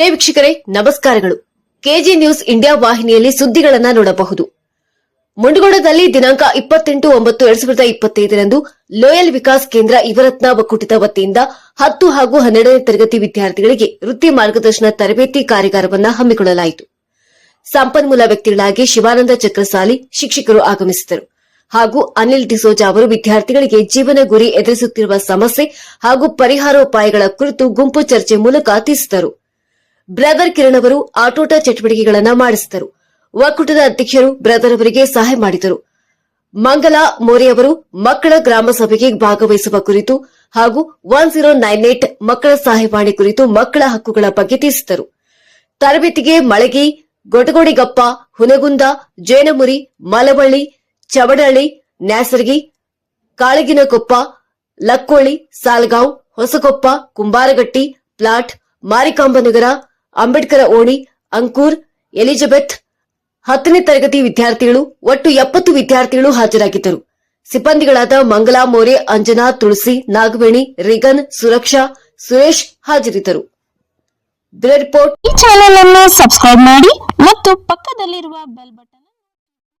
ಹೇ ವೀಕ್ಷಕರೇ, ನಮಸ್ಕಾರಗಳು. KG news India ವಾಹಿನಿಯಲ್ಲಿ ಸುದ್ದಿಗಳನ್ನ ನೋಡಬಹುದು. ಮುಂಡಗೋಡದಲ್ಲಿ ದಿನಾಂಕ ಇಪ್ಪತ್ತೆಂಟು ಒಂಬತ್ತು ಎರಡ್ ಸಾವಿರದ ಇಪ್ಪತ್ತೈದರಂದು ಲೋಯಲ್ ವಿಕಾಸ್ ಕೇಂದ್ರ ಯುವರತ್ನ ಒಕ್ಕೂಟದ ವತಿಯಿಂದ ಹತ್ತು ಹಾಗೂ ಹನ್ನೆರಡನೇ ತರಗತಿ ವಿದ್ಯಾರ್ಥಿಗಳಿಗೆ ವೃತ್ತಿ ಮಾರ್ಗದರ್ಶನ ತರಬೇತಿ ಕಾರ್ಯಾಗಾರವನ್ನು ಹಮ್ಮಿಕೊಳ್ಳಲಾಯಿತು. ಸಂಪನ್ಮೂಲ ವ್ಯಕ್ತಿಗಳಾಗಿ ಶಿವಾನಂದ ಚಕ್ರಸಾಲಿ ಶಿಕ್ಷಕರು ಆಗಮಿಸಿದರು. ಹಾಗೂ ಅನಿಲ್ ಡಿಸೋಜಾ ಅವರು ವಿದ್ಯಾರ್ಥಿಗಳಿಗೆ ಜೀವನ ಗುರಿ ಎದುರಿಸುತ್ತಿರುವ ಸಮಸ್ಯೆ ಹಾಗೂ ಪರಿಹಾರೋಪಾಯಗಳ ಕುರಿತು ಗುಂಪು ಚರ್ಚೆ ಮೂಲಕ ತಿಳಿಸಿದರು. ಬ್ರದರ್ ಕಿರಣ್ ಅವರು ಆಟೋಟ ಚಟುವಟಿಕೆಗಳನ್ನ ಮಾಡಿಸಿದರು. ಒಕ್ಕೂಟದ ಅಧ್ಯಕ್ಷರು ಬ್ರದರ್ ಅವರಿಗೆ ಸಹಾಯ ಮಾಡಿದರು. ಮಂಗಲಾ ಮೋರೆ ಅವರು ಮಕ್ಕಳ ಗ್ರಾಮ ಸಭೆಗೆ ಭಾಗವಹಿಸುವ ಕುರಿತು ಹಾಗೂ ಒನ್ ಜೀರೋ ನೈನ್ ಏಟ್ ಮಕ್ಕಳ ಸಹಾಯವಾಣಿ ಕುರಿತು ಮಕ್ಕಳ ಹಕ್ಕುಗಳ ಬಗ್ಗೆ ತಿಳಿಸಿದರು. ತರಬೇತಿಗೆ ಮಳಗಿ ಗೊಟಗೋಡಿಗಪ್ಪ ಹುನಗುಂದ, ಜೇನಮುರಿ, ಮಲವಳ್ಳಿ ಚವಡಳ್ಳಿ ನ್ಯಾಸರ್ಗಿ, ಕಾಳಗಿನಕೊಪ್ಪ, ಲಕ್ಕೋಳಿ, ಸಾಲ್ಗಾಂವ್, ಹೊಸಕೊಪ್ಪ, ಕುಂಬಾರಗಟ್ಟಿ, ಪ್ಲಾಟ್, ಮಾರಿಕಾಂಬನಗರ ಅಂಬೇಡ್ಕರ ಓಣಿ, ಅಂಕೂರ್, ಎಲಿಜಬೆತ್, ಹತ್ತನೇ ತರಗತಿ ವಿದ್ಯಾರ್ಥಿಗಳು, ಒಟ್ಟು ಎಪ್ಪತ್ತು ವಿದ್ಯಾರ್ಥಿಗಳು ಹಾಜರಾಗಿದ್ದರು. ಸಿಬ್ಬಂದಿಗಳಾದ ಮಂಗಲಾ ಮೋರೆ, ಅಂಜನಾ, ತುಳಸಿ, ನಾಗವೇಣಿ, ರಿಗನ್, ಸುರಕ್ಷಾ, ಸುರೇಶ್ ಹಾಜರಿದ್ದರು. ರಿಪೋರ್ಟ್ ಈ ಚಾನೆಲ್ ಅನ್ನು ಸಬ್ಸ್ಕ್ರೈಬ್ ಮಾಡಿ ಮತ್ತು ಪಕ್ಕದಲ್ಲಿರುವ ಬೆಲ್ ಬಟನ್